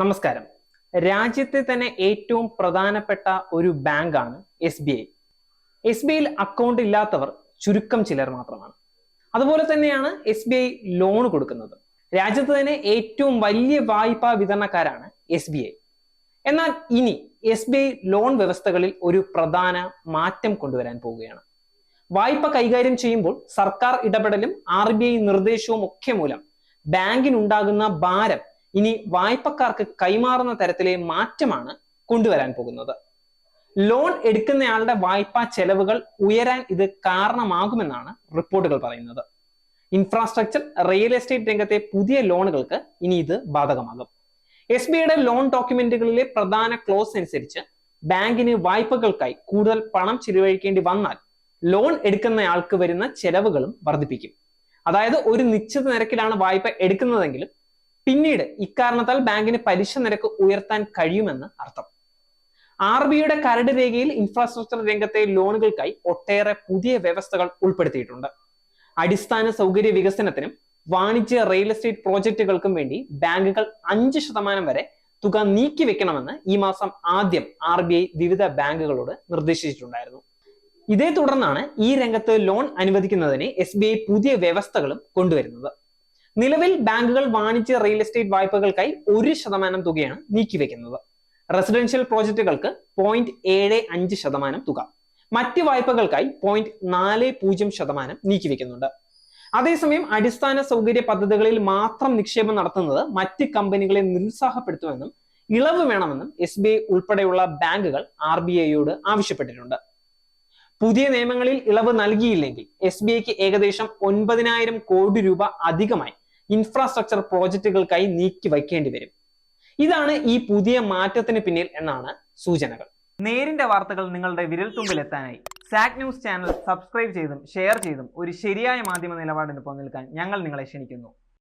നമസ്കാരം. രാജ്യത്തെ തന്നെ ഏറ്റവും പ്രധാനപ്പെട്ട ഒരു ബാങ്കാണ് S B I. S B ഐയിൽ അക്കൗണ്ട് ഇല്ലാത്തവർ ചുരുക്കം ചിലർ മാത്രമാണ്. അതുപോലെ തന്നെയാണ് എസ് ബി ഐ ലോൺ കൊടുക്കുന്നത്. രാജ്യത്ത് തന്നെ ഏറ്റവും വലിയ വായ്പാ വിതരണക്കാരാണ് എസ് ബി ഐ. എന്നാൽ ഇനി എസ് ബി ഐ ലോൺ വ്യവസ്ഥകളിൽ ഒരു പ്രധാന മാറ്റം കൊണ്ടുവരാൻ പോവുകയാണ്. വായ്പ കൈകാര്യം ചെയ്യുമ്പോൾ സർക്കാർ ഇടപെടലും ആർ ബി ഐ നിർദ്ദേശവും ഒക്കെ മൂലം ബാങ്കിനുണ്ടാകുന്ന ഭാരം ഇനി വായ്പക്കാർക്ക് കൈമാറുന്ന തരത്തിലെ മാറ്റമാണ് കൊണ്ടുവരാൻ പോകുന്നത്. ലോൺ എടുക്കുന്നയാളുടെ വായ്പാ ചെലവുകൾ ഉയരാൻ ഇത് കാരണമാകുമെന്നാണ് റിപ്പോർട്ടുകൾ പറയുന്നത്. ഇൻഫ്രാസ്ട്രക്ചർ റിയൽ എസ്റ്റേറ്റ് രംഗത്തെ പുതിയ ലോണുകൾക്ക് ഇനി ഇത് ബാധകമാകും. എസ് ബി ഐയുടെ ലോൺ ഡോക്യുമെന്റുകളിലെ പ്രധാന ക്ലോസ് അനുസരിച്ച് ബാങ്കിന് വായ്പകൾക്കായി കൂടുതൽ പണം ചിലവഴിക്കേണ്ടി വന്നാൽ ലോൺ എടുക്കുന്നയാൾക്ക് വരുന്ന ചെലവുകളും വർദ്ധിപ്പിക്കും. അതായത് ഒരു നിശ്ചിത നിരക്കിലാണ് വായ്പ എടുക്കുന്നതെങ്കിലും പിന്നീട് ഇക്കാരണത്താൽ ബാങ്കിന് പലിശ നിരക്ക് ഉയർത്താൻ കഴിയുമെന്ന് അർത്ഥം. ആർ ബിയുടെ കരട് രേഖയിൽ ഇൻഫ്രാസ്ട്രക്ചർ രംഗത്തെ ലോണുകൾക്കായി ഒട്ടേറെ പുതിയ വ്യവസ്ഥകൾ ഉൾപ്പെടുത്തിയിട്ടുണ്ട്. അടിസ്ഥാന സൗകര്യ വികസനത്തിനും വാണിജ്യ റിയൽ എസ്റ്റേറ്റ് പ്രോജക്റ്റുകൾക്കും വേണ്ടി ബാങ്കുകൾ അഞ്ച് ശതമാനം വരെ തുക നീക്കി നീക്കിവെക്കണമെന്ന് ഈ മാസം ആദ്യം ആർ ബി ഐ വിവിധ ബാങ്കുകളോട് നിർദ്ദേശിച്ചിട്ടുണ്ടായിരുന്നു. ഇതേ തുടർന്നാണ് ഈ രംഗത്ത് ലോൺ അനുവദിക്കുന്നതിന് എസ് പുതിയ വ്യവസ്ഥകളും കൊണ്ടുവരുന്നത്. നിലവിൽ ബാങ്കുകൾ വാണിജ്യ റിയൽ എസ്റ്റേറ്റ് വായ്പകൾക്കായി ഒരു ശതമാനം തുകയാണ് നീക്കിവെക്കുന്നത്. റെസിഡൻഷ്യൽ പ്രോജക്റ്റുകൾക്ക് പോയിന്റ് ഏഴ് അഞ്ച് ശതമാനം തുക. മറ്റ് വായ്പകൾക്കായി പോയിന്റ് നാല് പൂജ്യം ശതമാനം നീക്കിവെക്കുന്നുണ്ട്. അതേസമയം അടിസ്ഥാന സൗകര്യ പദ്ധതികളിൽ മാത്രം നിക്ഷേപം നടത്തുന്നത് മറ്റ് കമ്പനികളെ നിരുത്സാഹപ്പെടുത്തുമെന്നും ഇളവ് വേണമെന്നും എസ് ബി ഐ ഉൾപ്പെടെയുള്ള ബാങ്കുകൾ ആർ ബി ഐയോട് ആവശ്യപ്പെട്ടിട്ടുണ്ട്. പുതിയ നിയമങ്ങളിൽ ഇളവ് നൽകിയില്ലെങ്കിൽ എസ് ബി ഐക്ക് ഏകദേശം ഒൻപതിനായിരം കോടി രൂപ അധികമായി ഇൻഫ്രാസ്ട്രക്ചർ പ്രോജക്റ്റുകൾക്കായി നീക്കി വയ്ക്കേണ്ടി വരും. ഇതാണ് ഈ പുതിയ മാറ്റത്തിന് പിന്നിൽ എന്നാണ് സൂചനകൾ. നേരിന്റെ വാർത്തകൾ നിങ്ങളുടെ വിരൽത്തുമ്പിൽ എത്താനായി സാക് ന്യൂസ് ചാനൽ സബ്സ്ക്രൈബ് ചെയ്തും ഷെയർ ചെയ്തും ഒരു ശരിയായ മാധ്യമ നിലപാടിന് പോകാൻ ഞങ്ങൾ നിങ്ങളെ ക്ഷണിക്കുന്നു.